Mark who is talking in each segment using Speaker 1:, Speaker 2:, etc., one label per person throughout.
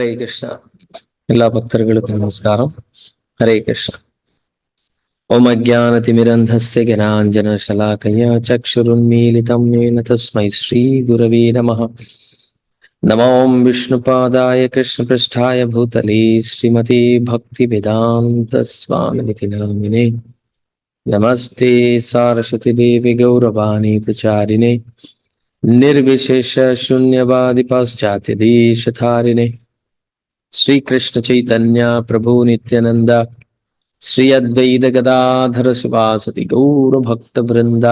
Speaker 1: ஹரே கிருஷ்ணா எல்லா பக்தர்களுக்கும் நமஸ்காரம் ஹரே கிருஷ்ணா ஓம் அஜானதிமிரந்தஸ்ய ஜனாஞ்சன சலாக்கயா சக்ஷுருன்மீலிதம் येन तस्मै श्रीगुरवे नमः नमो विष्णुपादाय कृष्णपृष्ठाय भूतले श्रीमते भक्तिवेदान्तस्वामिनिति नामिने नमस्ते सारस्वतीदेवि गौरवाणी प्रचारिणे निर्विशेष शून्यवादि पाश्चात्य శ్రీకృష్ణ చైతన్య ప్రభు నిత్యనంద శ్రీ అద్వైత గదాధర సువాసతి గౌరభక్త బృంద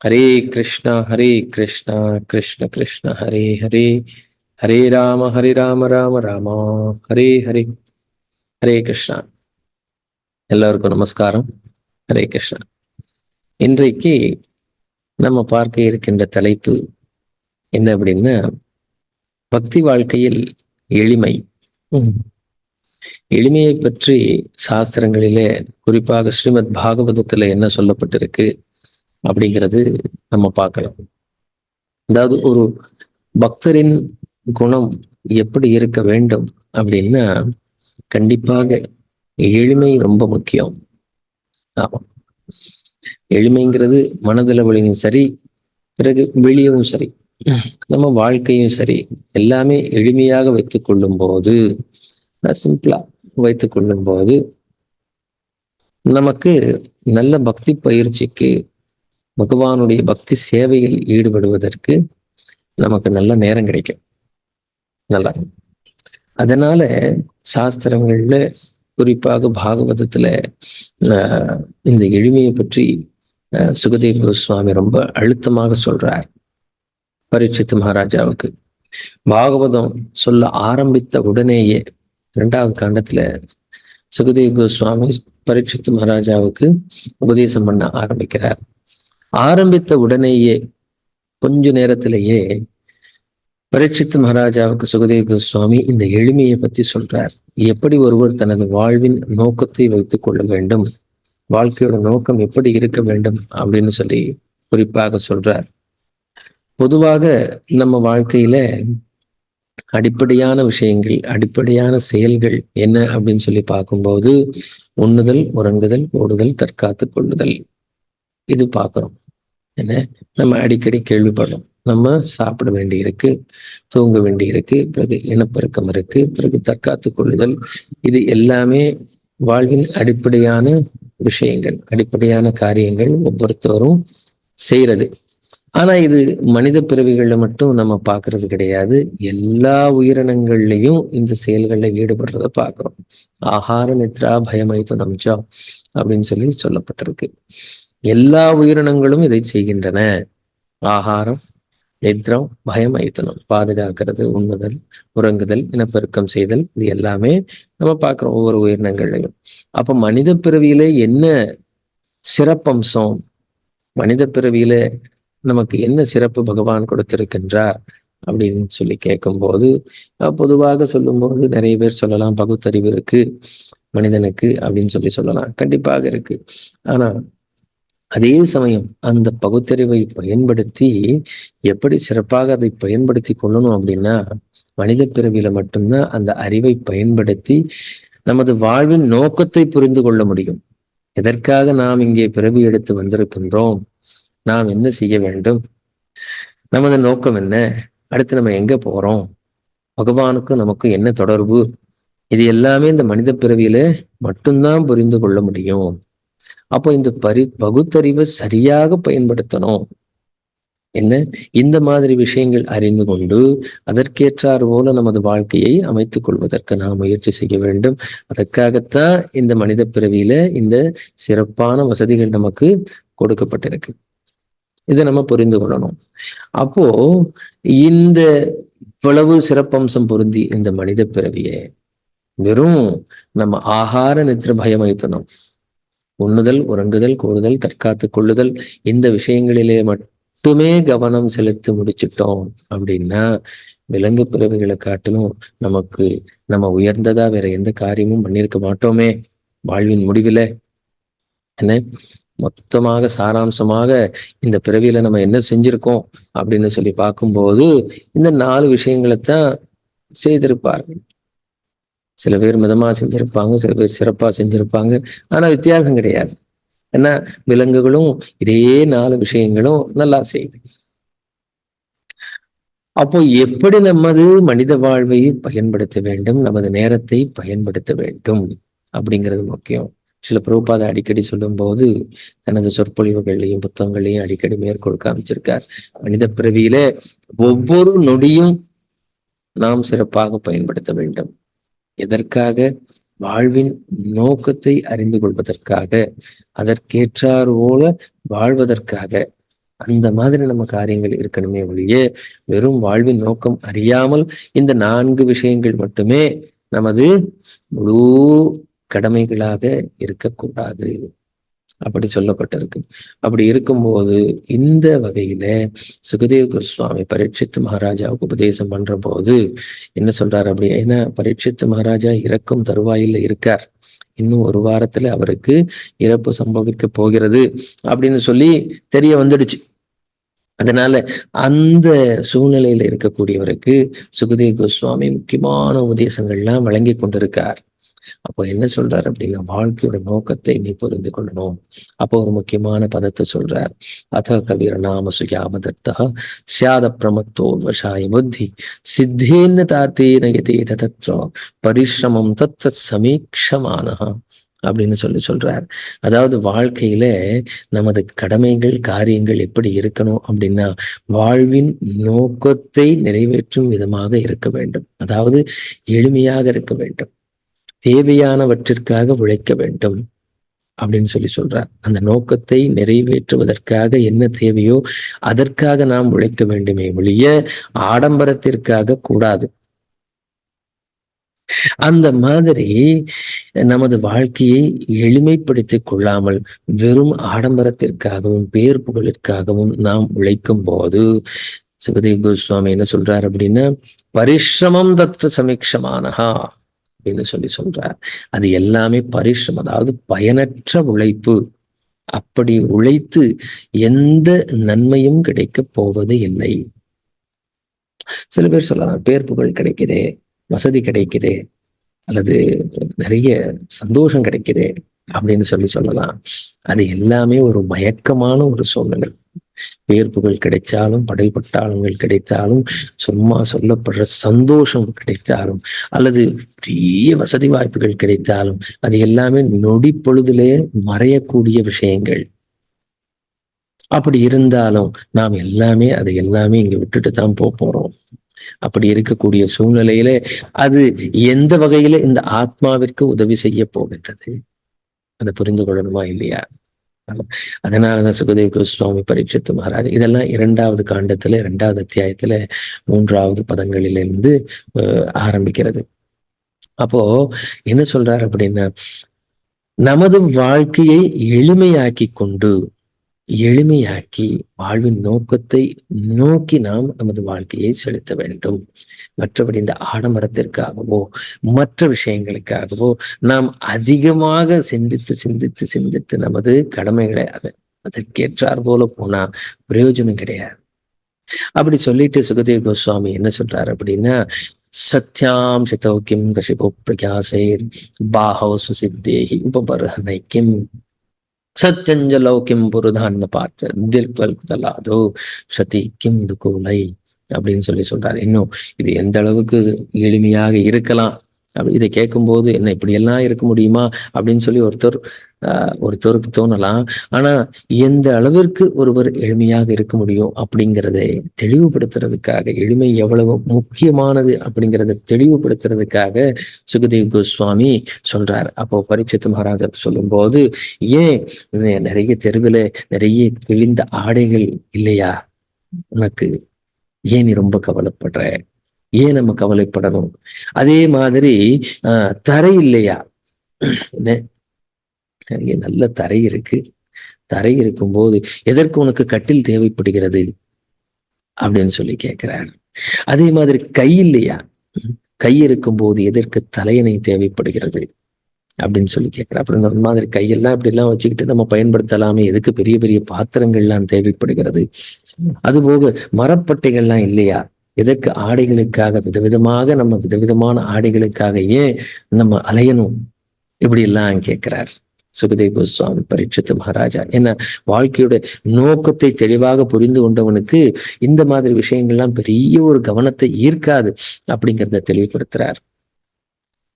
Speaker 1: హరే కృష్ణ హరే కృష్ణ కృష్ణ కృష్ణ హరే హరే హరే రామ హరే రామ రామ రామ హరే హరే ஹரே கிருஷ்ணா எல்லோருக்கும் நமஸ்காரம் ஹரே கிருஷ்ணா இன்றைக்கு நம்ம பார்க்க இருக்கின்ற தலைப்பு என்ன அப்படின்னா பக்தி வாழ்க்கையில் எளிமை எளிமையை பற்றி சாஸ்திரங்களிலே குறிப்பாக ஸ்ரீமத் பாகவதத்துல என்ன சொல்லப்பட்டிருக்கு அப்படிங்கிறது நம்ம பார்க்கலாம். அதாவது ஒரு பக்தரின் குணம் எப்படி இருக்க வேண்டும் அப்படின்னா கண்டிப்பாக எளிமை ரொம்ப முக்கியம். ஆமாம் எளிமைங்கிறது மனதளவிலையும் சரி பிறகு வெளியவும் சரி. நம்ம வாழ்க்கையும் சரி எல்லாமே எளிமையாக வைத்துக் கொள்ளும் போது சிம்பிளா வைத்துக் கொள்ளும் போது நமக்கு நல்ல பக்தி பயிற்சிக்கு பகவானுடைய பக்தி சேவையில் ஈடுபடுவதற்கு நமக்கு நல்ல நேரம் கிடைக்கும். நல்லா. அதனால சாஸ்திரங்கள்ல குறிப்பாக பாகவதத்துல ஆஹ், இந்த எளிமையை பற்றி சுகதேவ கோஸ்வாமி ரொம்ப அழுத்தமாக சொல்றார். பரீட்சித்து மகாராஜாவுக்கு. பாகவதம் சொல்ல ஆரம்பித்த உடனேயே இரண்டாவது காண்டத்துல சுகதேவ் கோஸ்வாமி பரீட்சித்து மகாராஜாவுக்கு உபதேசம் பண்ண ஆரம்பிக்கிறார். ஆரம்பித்த உடனேயே கொஞ்ச நேரத்திலேயே பரீட்சித்து மகாராஜாவுக்கு சுகதேவ் கோஸ்வாமி இந்த எளிமையை பத்தி சொல்றார். எப்படி ஒருவர் தனது வாழ்வின் நோக்கத்தை வைத்துக் கொள்ள வேண்டும்? வாழ்க்கையோட நோக்கம் எப்படி இருக்க வேண்டும்? அப்படின்னு சொல்லி குறிப்பாக சொல்றார். பொதுவாக நம்ம வாழ்க்கையில அடிப்படையான விஷயங்கள் அடிப்படையான செயல்கள் என்ன அப்படின்னு சொல்லி பார்க்கும்போது உண்ணுதல் உறங்குதல் ஓடுதல் தற்காத்து கொள்ளுதல். இது பார்க்குறோம். என்ன? நம்ம அடிக்கடி கேள்விப்படுறோம். நம்ம சாப்பிட வேண்டி இருக்கு தூங்க வேண்டி இருக்கு பிறகு இனப்பெருக்கம் இருக்கு பிறகு தற்காத்து கொள்ளுதல். இது எல்லாமே வாழ்வின் அடிப்படையான விஷயங்கள் அடிப்படையான காரியங்கள் ஒவ்வொருத்தரும் செய்யறது ஆனா இது மனித பிறவிகள்ல மட்டும் நம்ம பார்க்கறது கிடையாது. எல்லா உயிரினங்கள்லயும் இந்த செயல்களில் ஈடுபடுறத பார்க்கிறோம் ஆகார நித்ரா பயமைத்து நம்ச்சா அப்படின்னு சொல்லி சொல்லப்பட்டிருக்கு. எல்லா உயிரினங்களும் இதை செய்கின்றன. ஆகாரம் நித்ரம் பயம் ஐத்தனம் பாதுகாக்கிறது உண்ணுதல் உறங்குதல் இனப்பெருக்கம் செய்தல் இது எல்லாமே நம்ம பார்க்கிறோம் ஒவ்வொரு உயிரினங்கள்லையும். அப்ப மனித பிறவியில என்ன சிறப்பம்சம்? மனித பிறவியில நமக்கு என்ன சிறப்பு பகவான் கொடுத்திருக்கின்றார் அப்படின்னு சொல்லி கேட்கும்போது பொதுவாக சொல்லும்போது நிறைய பேர் சொல்லலாம் பகுத்தறிவு இருக்கு மனிதனுக்கு அப்படின்னு சொல்லி சொல்லலாம் கண்டிப்பாக இருக்கு. ஆனா அதே சமயம் அந்த பகுத்தறிவை பயன்படுத்தி எப்படி சிறப்பாக அதை பயன்படுத்தி கொள்ளணும் அப்படின்னா மனித பிறவியில மட்டும்தான் அந்த அறிவை பயன்படுத்தி நமது வாழ்வின் நோக்கத்தை புரிந்து கொள்ள முடியும். எதற்காக நாம் இங்கே பிறவி எடுத்து வந்திருக்கின்றோம்? நாம் என்ன செய்ய வேண்டும்? நமது நோக்கம் என்ன? அடுத்து நம்ம எங்க போறோம்? பகவானுக்கும் நமக்கும் என்ன தொடர்பு? இது எல்லாமே இந்த மனித பிறவியில மட்டும்தான் புரிந்து கொள்ள முடியும். அப்போ இந்த பரி பகுத்தறிவை சரியாக பயன்படுத்தணும். என்ன? இந்த மாதிரி விஷயங்கள் அறிந்து கொண்டு அதற்கேற்றார் போல நமது வாழ்க்கையை அமைத்துக் கொள்வதற்கு நாம் முயற்சி செய்ய வேண்டும். அதற்காகத்தான் இந்த மனித பிறவியில இந்த சிறப்பான வசதிகள் நமக்கு கொடுக்கப்பட்டிருக்கு. இதை நம்ம புரிந்து கொள்ளணும். அப்போ இந்த இவ்வளவு சிறப்பம்சம் பொருந்தி இந்த மனித பிறவியை வெறும் நம்ம ஆகார நித்திர பயமைத்தனம் உண்ணுதல் உறங்குதல் கூடுதல் தற்காத்து கொள்ளுதல் இந்த விஷயங்களிலே மட்டுமே கவனம் செலுத்தி முடிச்சிட்டோம் அப்படின்னா விலங்கு பிறவிகளை காட்டிலும் நமக்கு நம்ம உயர்ந்ததா வேற எந்த காரியமும் பண்ணியிருக்க மாட்டோமே. வாழ்வின் முடிவில. என்ன? மொத்தமாக சாராம்சமாக இந்த பிறவியில நம்ம என்ன செஞ்சிருக்கோம் அப்படின்னு சொல்லி பார்க்கும்போது இந்த நாலு விஷயங்களைத்தான் செய்திருப்பார்கள் சில பேர் மிதமா செஞ்சிருப்பாங்க சில பேர் சிறப்பா செஞ்சிருப்பாங்க. ஆனா வித்தியாசம் கிடையாது. ஏன்னா விலங்குகளும் இதே நாலு விஷயங்களும் நல்லா செய்யுது. அப்போ எப்படி நமது மனித வாழ்வை பயன்படுத்த வேண்டும்? நமது நேரத்தை பயன்படுத்த வேண்டும் அப்படிங்கிறது முக்கியம். சில பிரபுபாதை அடிக்கடி சொல்லும் போது தனது சொற்பொழிவுகள்லையும் புத்தகங்களையும் அடிக்கடி மேற்கோள் காமிச்சிருக்கார். மனித பிறவியில ஒவ்வொரு நொடியும் நாம் சிறப்பாக பயன்படுத்த வேண்டும். எதற்காக? வாழ்வின் நோக்கத்தை அறிந்து கொள்வதற்காக அதற்கேற்றார் போல வாழ்வதற்காக. அந்த மாதிரி நம்ம காரியங்கள் இருக்கணுமே ஒழிய வெறும் வாழ்வின் நோக்கம் அறியாமல் இந்த நான்கு விஷயங்கள் மட்டுமே நமது முழு கடமைகளாக இருக்கக்கூடாது. அப்படி சொல்லப்பட்டிருக்கு. அப்படி இருக்கும்போது இந்த வகையில சுகதேவ் கோஸ்வாமி பரீட்சித்து மகாராஜாவுக்கு உபதேசம் பண்ற போது என்ன சொல்றாரு அப்படி ஏன்னா பரீட்சித்து மகாராஜா இறக்கும் தருவாயில் இருக்கார். இன்னும் ஒரு வாரத்துல அவருக்கு இறப்பு சம்பவிக்க போகிறது அப்படின்னு சொல்லி தெரிய வந்துடுச்சு. அதனால அந்த சூழ்நிலையில இருக்கக்கூடியவருக்கு சுகதேவ் கோஸ்வாமி முக்கியமான உபதேசங்கள்லாம் வழங்கி கொண்டிருக்கார். அப்போ என்ன சொல்றாரு அப்படின்னா வாழ்க்கையோட நோக்கத்தை நீ புரிந்து கொள்ளணும். அப்போ ஒரு முக்கியமான பதத்தை சொல்றார். அத கவிர நாம சுயாபதத்தா சியாத பிரமத்தோன்வசாய புத்தி. சித்தேன்னு தாத்தே நகதே தத்ரோ பரிசிரமம் தத்த சமீக்ஷமானஹா அப்படின்னு சொல்லி சொல்றார். அதாவது வாழ்க்கையில நமது கடமைகள் காரியங்கள் எப்படி இருக்கணும் அப்படின்னா வாழ்வின் நோக்கத்தை நிறைவேற்றும் விதமாக இருக்க வேண்டும். அதாவது எளிமையாக இருக்க வேண்டும். தேவையானவற்றிற்காக உழைக்க வேண்டும் அப்படின்னு சொல்லி சொல்றார். அந்த நோக்கத்தை நிறைவேற்றுவதற்காக என்ன தேவையோ அதற்காக நாம் உழைக்க வேண்டுமே ஒழிய ஆடம்பரத்திற்காக கூடாது. அந்த மாதிரி நமது வாழ்க்கையை எளிமைப்படுத்திக் கொள்ளாமல் வெறும் ஆடம்பரத்திற்காகவும் பேர் புகழிற்காகவும் நாம் உழைக்கும் போது சுகதேவ் கோஸ்வாமி என்ன சொல்றார் அப்படின்னா பரிசிரமம் தத்து சமீட்சமானஹா அப்படின்னு சொல்லி சொல்றார். அது எல்லாமே பரிசிரமம் அதாவது பயனற்ற உழைப்பு. அப்படி உழைத்து எந்த நன்மையும் கிடைக்க போவது இல்லை. சில பேர் சொல்லலாம் பேர் புகழ் கிடைக்குதே வசதி கிடைக்குதே அல்லது நிறைய சந்தோஷம் கிடைக்குதே அப்படின்னு சொல்லி சொல்லலாம். அது எல்லாமே ஒரு மயக்கமான ஒரு சூழ்நிலை. வேர்ப்புகள் கிடைச்சாலும் படைப்பட்டாளங்கள் கிடைத்தாலும் சும்மா சொல்லப்படுற சந்தோஷம் கிடைத்தாலும் அல்லது பெரிய வசதி வாய்ப்புகள் கிடைத்தாலும் அது எல்லாமே நொடி பொழுதிலே மறையக்கூடிய விஷயங்கள். அப்படி இருந்தாலும் நாம் எல்லாமே அதை எல்லாமே இங்க விட்டுட்டு தான் போக போறோம். அப்படி இருக்கக்கூடிய சூழ்நிலையில அது எந்த வகையில இந்த ஆத்மாவிற்கு உதவி செய்ய போகின்றது? அதை புரிந்து கொள்ளணுமா இல்லையா? அதனாலதான் சுகதேவ கோஸ்வாமி பரீட்சித்து மகாராஜ். இதெல்லாம் இரண்டாவது காண்டத்துல இரண்டாவது அத்தியாயத்துல மூன்றாவது பதங்களிலிருந்து ஆரம்பிக்கிறது. அப்போ என்ன சொல்றாரு அப்படின்னா நமது வாழ்க்கையை எளிமையாக்கி கொண்டு எளிமையாக்கி வாழ்வின் நோக்கத்தை நோக்கி நாம் நமது வாழ்க்கையை செலுத்த வேண்டும். மற்றபடி இந்த ஆடம்பரத்திற்காகவோ மற்ற விஷயங்களுக்காகவோ நாம் அதிகமாக சிந்தித்து சிந்தித்து சிந்தித்து நமது கடமைகளை அதை அதற்கேற்றார் போல போனா பிரயோஜனம் கிடையாது. அப்படி சொல்லிட்டு சுகதேவ் கோஸ்வாமி என்ன சொல்றாரு அப்படின்னா சத்யாம் சிதோ கிம் கஷிபோ பிரகாசேர் பாஹோ சுசித்தேகி உபபர்ஹனை கிம் சத்யஞ்சலோ கிம் புருதான்னு பார்த்து தில் தலாதோ சதி கிம் துகோலை? அப்படின்னு சொல்லி சொல்றாரு. இன்னும் இது எந்த அளவுக்கு எளிமையாக இருக்கலாம். அப்படி இதை கேட்கும்போது என்ன இப்படி எல்லாம் இருக்க முடியுமா? அப்படின்னு சொல்லி ஒருத்தர் ஒருத்தருக்கு தோணலாம். ஆனா எந்த அளவிற்கு ஒருவர் எளிமையாக இருக்க முடியும் அப்படிங்கிறதை தெளிவுபடுத்துறதுக்காக எளிமை எவ்வளவு முக்கியமானது அப்படிங்கிறத தெளிவுபடுத்துறதுக்காக சுகதேவ் கோஸ்வாமி சொல்றார். அப்போ பரீட்சித்து மகாராஜர் சொல்லும் போது ஏன் நிறைய தெருவில் நிறைய கிழிந்த ஆடைகள் இல்லையா? உனக்கு ஏன் நீ ரொம்ப கவலைப்படுற? ஏன் நம்ம கவலைப்படணும்? அதே மாதிரி ஆஹ் தரை இல்லையா? நிறைய நல்ல தரை இருக்கு. தரை இருக்கும்போது எதற்கு உனக்கு கட்டில் தேவைப்படுகிறது? அப்படின்னு சொல்லி கேட்கிறார் அதே மாதிரி கை இல்லையா? கை இருக்கும்போது எதற்கு தலையணை தேவைப்படுகிறது? அப்படின்னு சொல்லி கேட்கிறேன் அப்புறம் இந்த மாதிரி கையெல்லாம் இப்படி எல்லாம் வச்சுக்கிட்டு நம்ம பயன்படுத்தலாமே. எதுக்கு பெரிய பெரிய பாத்திரங்கள்லாம் தேவைப்படுகிறது? அது போக மரப்பட்டைகள்லாம் இல்லையா? எதற்கு ஆடைகளுக்காக விதவிதமாக நம்ம விதவிதமான ஆடைகளுக்காக ஏன் நம்ம அலையணும்? இப்படி எல்லாம் கேட்கிறார். சுகதேவ் கோஸ்வாமி பரீட்சித்து மகாராஜா. என்ன வாழ்க்கையோட நோக்கத்தை தெளிவாக புரிந்து கொண்டவனுக்கு இந்த மாதிரி விஷயங்கள்லாம் பெரிய ஒரு கவனத்தை ஈர்க்காது அப்படிங்கிறத தெளிவுபடுத்துறார்.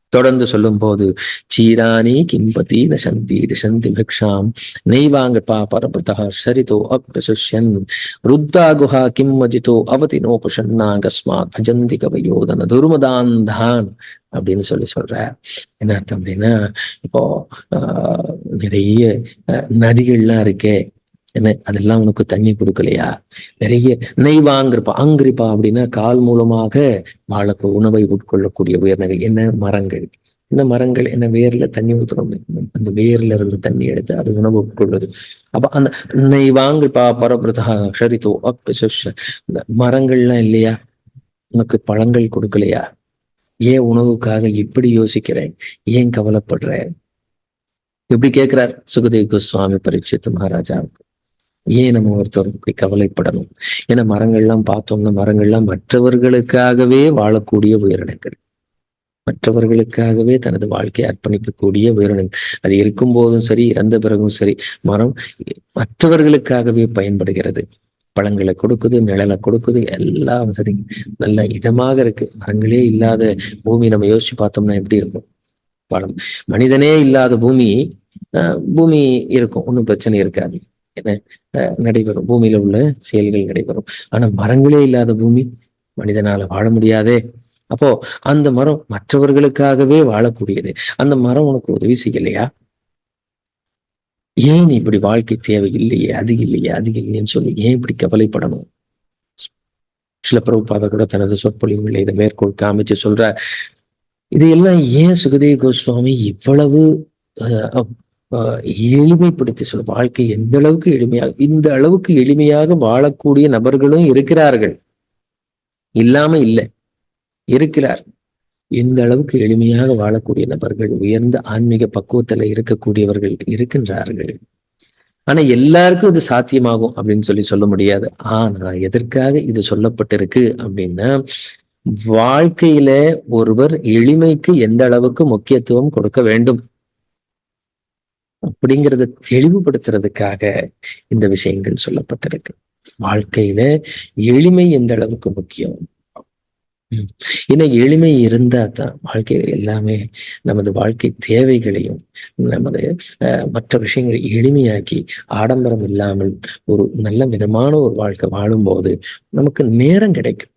Speaker 1: தொடர்ந்து சொல்லும் போது சீராணி கிம்பதி நசந்தி திசந்தி பிக்ஷாம் நெய்வாங்க பரபுதா சரிதோ அப்யசுஷ்யன் ருத்தா குஹா கிம் அஜிதோ அவதி நோபஷன்னாகஸ்மாத் அஜந்தி கவயோதன துருமதாந்தான் அப்படின்னு சொல்லி சொல்ற. என்ன அர்த்தம் அப்படின்னா இப்போ ஆஹ் நிறைய நதிகள்லாம் இருக்கே என்ன அதெல்லாம் உனக்கு தண்ணி கொடுக்கலையா? நிறைய நெய்வாங்கிருப்பா அங்கிருப்பா அப்படின்னா கால் மூலமாக வாழக்கு உணவை உட்கொள்ளக்கூடிய உயர்நகை. என்ன? மரங்கள். இந்த மரங்கள் என்ன வேர்ல தண்ணி ஊத்துறோம். அந்த வேர்ல இருந்து தண்ணி எடுத்து அது உணவு உட்கொள்ளுது அப்ப அந்த நெய்வாங்கிருப்பா பரபிரதா ஷரிதோ இந்த மரங்கள்லாம் இல்லையா? உனக்கு பழங்கள் கொடுக்கலையா? ஏன் உணவுக்காக இப்படி யோசிக்கிறேன்? ஏன் கவலைப்படுறேன்? எப்படி கேட்கிறார் சுகதேவ் கோஸ்வாமி பரீட்சித்து மகாராஜாவுக்கு. ஏன் நம்ம ஒருத்தர் இப்படி கவலைப்படணும்? ஏன்னா மரங்கள்லாம் பார்த்தோம்னா மரங்கள்லாம் மற்றவர்களுக்காகவே வாழக்கூடிய உயிரினங்கள். மற்றவர்களுக்காகவே தனது வாழ்க்கையை அர்ப்பணிக்கக்கூடிய உயிரினங்கள். அது இருக்கும் போதும் சரி இறந்த பிறகும் சரி மரம் மற்றவர்களுக்காகவே பயன்படுகிறது. பழங்களை கொடுக்குது நிழலை கொடுக்குது எல்லாம் சரி. நல்ல இடமாக இருக்கு. மரங்களே இல்லாத பூமி நம்ம யோசிச்சு பார்த்தோம்னா எப்படி இருக்கும்? பழம் மனிதனே இல்லாத பூமி பூமி இருக்கும். ஒன்றும் பிரச்சனை இருக்காது. நடைபெறும். பூமியில உள்ள செயல்கள் நடைபெறும். ஆனா மரங்களே இல்லாத பூமி மனிதனால வாழ முடியாதே. அப்போ அந்த மரம் மற்றவர்களுக்காகவே வாழக்கூடியது. அந்த மரம் உனக்கு உதவி செய்யலையா? ஏன் இப்படி வாழ்க்கை தேவை இல்லையே அது இல்லையே அது இல்லையேன்னு சொல்லி ஏன் இப்படி கவலைப்படணும்? சில பிரபுபாத கூட தனது சொற்பொழிவுகளை இதை மேற்கோள் காமிச்சு சொல்ற இதையெல்லாம் ஏன் சுகதேவ கோஸ்வாமி இவ்வளவு எளிமைப்படுத்தி சொல்ல வாழ்க்கை எந்த அளவுக்கு எளிமையாக இந்த அளவுக்கு எளிமையாக வாழக்கூடிய நபர்களும் இருக்கிறார்கள். இல்லாம இல்லை. இருக்கிறார். எந்த அளவுக்கு எளிமையாக வாழக்கூடிய நபர்கள் உயர்ந்த ஆன்மீக பக்குவத்துல இருக்கக்கூடியவர்கள் இருக்கின்றார்கள். ஆனா எல்லாருக்கும் இது சாத்தியமாகும் அப்படின்னு சொல்லி சொல்ல முடியாது. ஆனா எதற்காக இது சொல்லப்பட்டிருக்கு அப்படின்னா வாழ்க்கையில ஒருவர் எளிமைக்கு எந்த அளவுக்கு முக்கியத்துவம் கொடுக்க வேண்டும்? அப்படிங்கிறத தெளிவுபடுத்துறதுக்காக இந்த விஷயங்கள் சொல்லப்பட்டிருக்கு. வாழ்க்கையில எளிமை எந்த அளவுக்கு முக்கியம்? ஏன்னா எளிமை இருந்தா தான் வாழ்க்கையில எல்லாமே நமது வாழ்க்கை தேவைகளையும் நமது மற்ற விஷயங்களை எளிமையாக்கி ஆடம்பரம் இல்லாமல் ஒரு நல்ல விதமான ஒரு வாழ்க்கை வாழும்போது நமக்கு நேரம் கிடைக்கும்.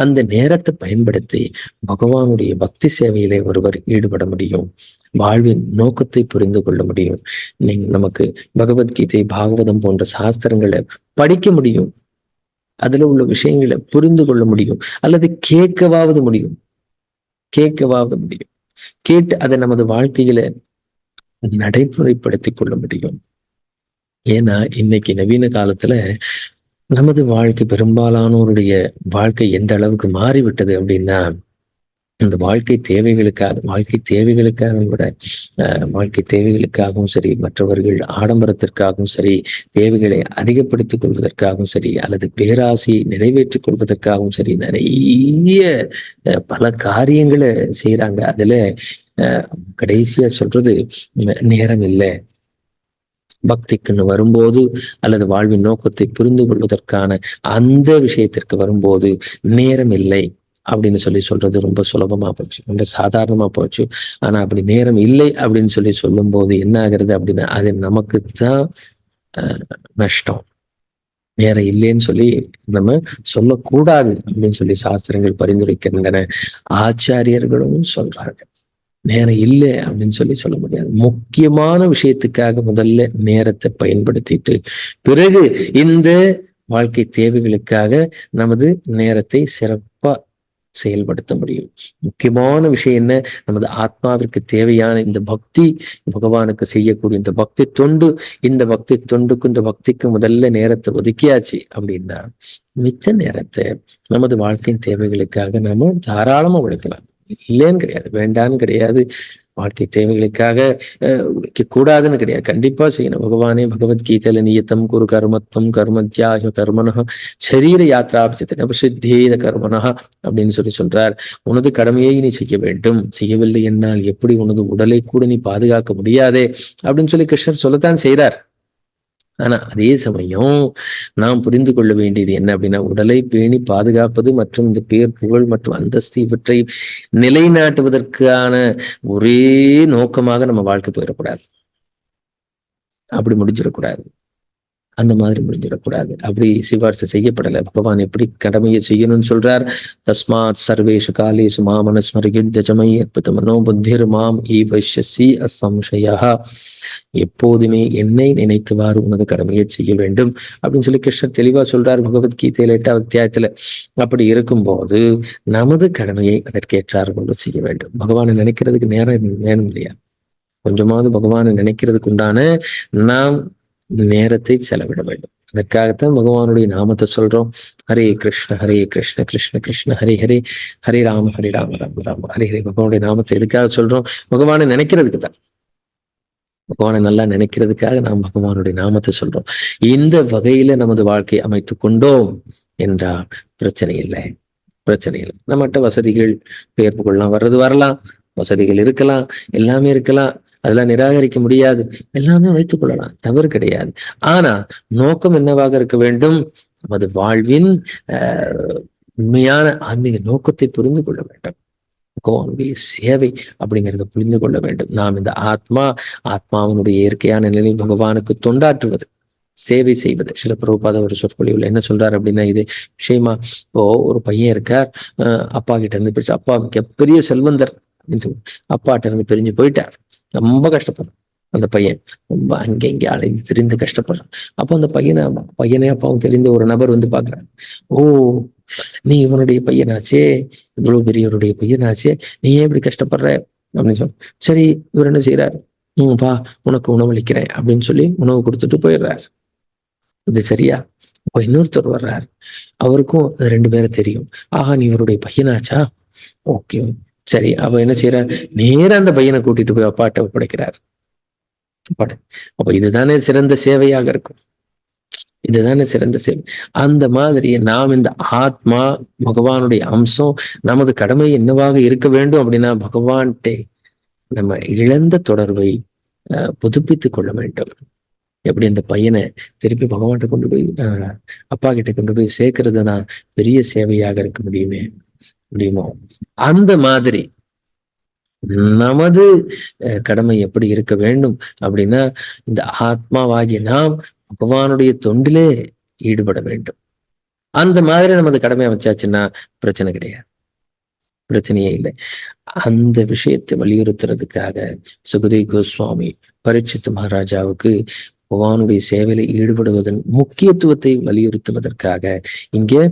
Speaker 1: அந்த நேரத்தை பயன்படுத்தி பகவானுடைய பக்தி சேவையிலே ஒருவர் ஈடுபட முடியும். வாழ்வின் நோக்கத்தை புரிந்து கொள்ள முடியும். நீங்க நமக்கு பகவத்கீதை பாகவதம் போன்ற சாஸ்திரங்களை படிக்க முடியும். அதுல உள்ள விஷயங்களை புரிந்து கொள்ள முடியும். அல்லது கேட்கவாவது முடியும். கேட்கவாவது முடியும். கேட்டு அதை நமது வாழ்க்கையில நடைமுறைப்படுத்திக் கொள்ள முடியும். ஏன்னா இன்னைக்கு நவீன காலத்துல நமது வாழ்க்கை பெரும்பாலானோருடைய வாழ்க்கை எந்த அளவுக்கு மாறிவிட்டது அப்படின்னா இந்த வாழ்க்கை தேவைகளுக்காக வாழ்க்கை தேவைகளுக்காக விட வாழ்க்கை தேவைகளுக்காகவும் சரி மற்றவர்கள் ஆடம்பரத்திற்காகவும் சரி தேவைகளை அதிகப்படுத்திக் கொள்வதற்காகவும் சரி அல்லது பேராசி நிறைவேற்றிக் கொள்வதற்காகவும் சரி நிறைய பல காரியங்களை செய்யறாங்க அதுல கடைசியா சொல்றது நேரம் இல்லை. பக்திக்குன்னு வரும்போது அல்லது வாழ்வின் நோக்கத்தை புரிந்து கொள்வதற்கான அந்த விஷயத்திற்கு வரும்போது நேரம் இல்லை அப்படின்னு சொல்லி சொல்றது ரொம்ப சுலபமா போச்சு. ரொம்ப சாதாரணமா போச்சு. ஆனா அப்படி நேரம் இல்லை அப்படின்னு சொல்லி சொல்லும் போது என்ன ஆகுறது அப்படின்னா அது நமக்கு தான் நஷ்டம். நேரம் இல்லைன்னு சொல்லி நம்ம சொல்லக்கூடாது அப்படின்னு சொல்லி சாஸ்திரங்கள் பரிந்துரைக்கின்றன. ஆச்சாரியர்களும் சொல்றாங்க. நேரம் இல்லை அப்படின்னு சொல்லி சொல்ல முடியாது. முக்கியமான விஷயத்துக்காக முதல்ல நேரத்தை பயன்படுத்திட்டு பிறகு இந்த வாழ்க்கை தேவைகளுக்காக நமது நேரத்தை சிறப்பா செயல்படுத்த முடியும். முக்கியமான விஷயம் என்ன? நமது ஆத்மாவிற்கு தேவையான இந்த பக்தி பகவானுக்கு செய்யக்கூடிய இந்த பக்தி தொண்டு இந்த பக்தி தொண்டுக்கு இந்த பக்திக்கு முதல்ல நேரத்தை ஒதுக்கியாச்சு அப்படின்னா மிச்ச நேரத்தை நமது வாழ்க்கையின் தேவைகளுக்காக நாம தாராளமா உழைக்கலாம் இல்லைன்னு கிடையாது வேண்டான்னு கிடையாது. வாழ்க்கை தேவைகளுக்காக உழைக்க கூடாதுன்னு கிடையாது. கண்டிப்பா செய்யணும். பகவானே பகவத்கீதையில நியத்தம் குரு கர்மத்துவம் கர்மத்யாக கர்மனக சரீர யாத்ராபிச்சத்தின பிரசித்தேத கர்மனக அப்படின்னு சொல்லி சொல்றார். உனது கடமையை நீ செய்ய வேண்டும். செய்யவில்லை என்னால் எப்படி உனது உடலை கூட நீ பாதுகாக்க முடியாதே? அப்படின்னு சொல்லி கிருஷ்ணர் சொல்லத்தான் செய்கிறார் ஆனா அதே சமயம் நாம் புரிந்து கொள்ள வேண்டியது என்ன அப்படின்னா உடலை பேணி பாதுகாப்பது மற்றும் இந்த பேர் புகழ் மற்றும் அந்தஸ்து இவற்றை நிலைநாட்டுவதற்கான ஒரே நோக்கமாக நம்ம வாழ்க்கை போயிடக்கூடாது. அப்படி முடிஞ்சிடக்கூடாது. அந்த மாதிரி முடிஞ்சிடக்கூடாது. அப்படி சிபாரிசு செய்யப்படலை. பகவான் எப்படி கடமையை செய்யணும்னு சொல்றார்? தஸ்மாத் சர்வேஷு காலேஷு மாமனஸ்மர யுத்த அற்புத மனோ புத்திர் மாம் ஈவசி அசம்சயா எப்போதுமே என்னை நினைத்துவாறு உனது கடமையை செய்ய வேண்டும். அப்படின்னு சொல்லி கிருஷ்ணர் தெளிவா சொல்றார் பகவத்கீதையில எட்டாவது அத்தியாயத்துல. அப்படி இருக்கும்போது நமது கடமையை அதற்கேற்றார் கொண்டு செய்ய வேண்டும். பகவானை நினைக்கிறதுக்கு நேரம் வேணும் இல்லையா? கொஞ்சமாவது பகவானை நினைக்கிறதுக்கு உண்டான நாம் நேரத்தை செலவிட வேண்டும். அதற்காகத்தான் பகவானுடைய நாமத்தை சொல்றோம். ஹரே கிருஷ்ண ஹரே கிருஷ்ண கிருஷ்ண கிருஷ்ண ஹரி ஹரி ஹரி ராம ஹரி ராம ராம ராம ஹரி ஹரி. பகவானுடைய நாமத்தை எதுக்காக சொல்றோம்? பகவானை நினைக்கிறதுக்கு தான். பகவானை நல்லா நினைக்கிறதுக்காக நாம் பகவானுடைய நாமத்தை சொல்றோம். இந்த வகையில நமது வாழ்க்கையை அமைத்துக் கொண்டோம் என்றால் பிரச்சனை இல்லை. பிரச்சனை இல்லை. நம்மகிட்ட வசதிகள் பெயர்ப்புகள்லாம் வர்றது வரலாம். வசதிகள் இருக்கலாம். எல்லாமே இருக்கலாம். அதெல்லாம் நிராகரிக்க முடியாது. எல்லாமே வைத்துக் கொள்ளலாம். தவறு கிடையாது. ஆனா நோக்கம் என்னவாக இருக்க வேண்டும்? நமது வாழ்வின் ஆஹ் உண்மையான ஆன்மீக நோக்கத்தை புரிந்து கொள்ள வேண்டும். கோவனுடைய சேவை அப்படிங்கிறத புரிந்து கொள்ள வேண்டும். நாம் இந்த ஆத்மா ஆத்மாவினுடைய இயற்கையான நிலையில் பகவானுக்கு தொண்டாற்றுவது சேவை செய்வது. சில பிரபுபாத ஒரு சொற்பொழிவுல என்ன சொல்றாரு அப்படின்னா இது விஷயமா இப்போ ஒரு பையன் இருக்கார் அஹ் அப்பா கிட்ட இருந்து பிரிச்சு அப்பா மிகப்பெரிய செல்வந்தர் அப்படின்னு அப்பாட்ட இருந்து பிரிஞ்சு போயிட்டார். ரொம்ப கஷ்டப்படுறான். அந்த பையன் ரொம்ப அங்கே இங்கே அலைந்து தெரிந்து கஷ்டப்படுறான். அப்போ அந்த பையனை பையனே அப்பாவும் தெரிந்த ஒரு நபர் வந்து பாக்குறாரு ஓ நீ இவனுடைய பையனாச்சே இவ்வளவு பெரியவருடைய பையனாச்சே நீ ஏன் இப்படி கஷ்டப்படுற? அப்படின்னு சொன்ன சரி இவர் என்ன செய்யறாரு உம் பா உனக்கு உணவளிக்கிறேன் அப்படின்னு சொல்லி உணவு கொடுத்துட்டு போயிடுறாரு. இது சரியா? இப்போ இன்னொருத்தர் வர்றாரு. அவருக்கும் அது ரெண்டு பேரை தெரியும். ஆஹா நீ இவருடைய பையனாச்சா? ஓகே. சரி அப்ப என்ன செய்யறார் நேரா அந்த பையனை கூட்டிட்டு போய் அப்பாட்ட ஒப்படைக்கிறார். அப்பாட்ட. அப்ப இதுதானே சிறந்த சேவையாக இருக்கும். இதுதானே சிறந்த சேவை. அந்த மாதிரி நாம் இந்த ஆத்மா பகவானுடைய அம்சம் நமது கடமை என்னவாக இருக்க வேண்டும் அப்படின்னா பகவான்கிட்ட நம்ம இழந்த தொடர்பை அஹ், புதுப்பித்துக் கொள்ள வேண்டும். எப்படி அந்த பையனை திருப்பி பகவான்கிட்ட கொண்டு போய் அஹ், அப்பா கிட்ட கொண்டு போய் சேர்க்கறது தான் பெரிய சேவையாக இருக்க முடியுமே முடியுமோ? அந்த மாதிரி நமது அஹ், கடமை எப்படி இருக்க வேண்டும் அப்படின்னா இந்த ஆத்மாவாகிய நாம் பகவானுடைய தொண்டிலே ஈடுபட வேண்டும். அந்த மாதிரி நமது கடமையை வச்சாச்சுன்னா பிரச்சனை கிடையாது. பிரச்சனையே இல்லை. அந்த விஷயத்தை வலியுறுத்துறதுக்காக சுகதேவ் கோஸ்வாமி பரீட்சித் மகாராஜாவுக்கு பகவானுடைய சேவையில ஈடுபடுவதன் முக்கியத்துவத்தை வலியுறுத்துவதற்காக இங்கே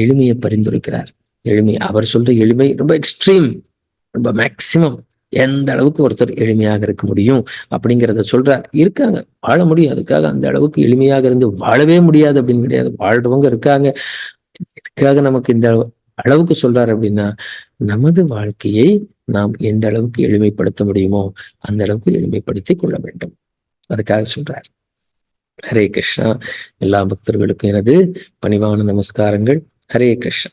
Speaker 1: எளிமையை பரிந்துரைக்கிறார். எளிமை. அவர் சொல்ற எளிமை ரொம்ப எக்ஸ்ட்ரீம் ரொம்ப மேக்சிமம் எந்த அளவுக்கு ஒருத்தர் எளிமையாக இருக்க முடியும் அப்படிங்கிறத சொல்றார். இருக்காங்க வாழ முடியும். அதுக்காக அந்த அளவுக்கு எளிமையாக இருந்து வாழவே முடியாது அப்படின்னு கிடையாது. வாழ்றவங்க இருக்காங்க. இதுக்காக நமக்கு இந்த அளவுக்கு சொல்றாரு அப்படின்னா நமது வாழ்க்கையை நாம் எந்த அளவுக்கு எளிமைப்படுத்த முடியுமோ அந்த அளவுக்கு எளிமைப்படுத்தி கொள்ள வேண்டும். அதுக்காக சொல்றார். ஹரே கிருஷ்ணா. எல்லா பக்தர்களுக்கும் எனது பணிவான நமஸ்காரங்கள். ஹரே கிருஷ்ணா.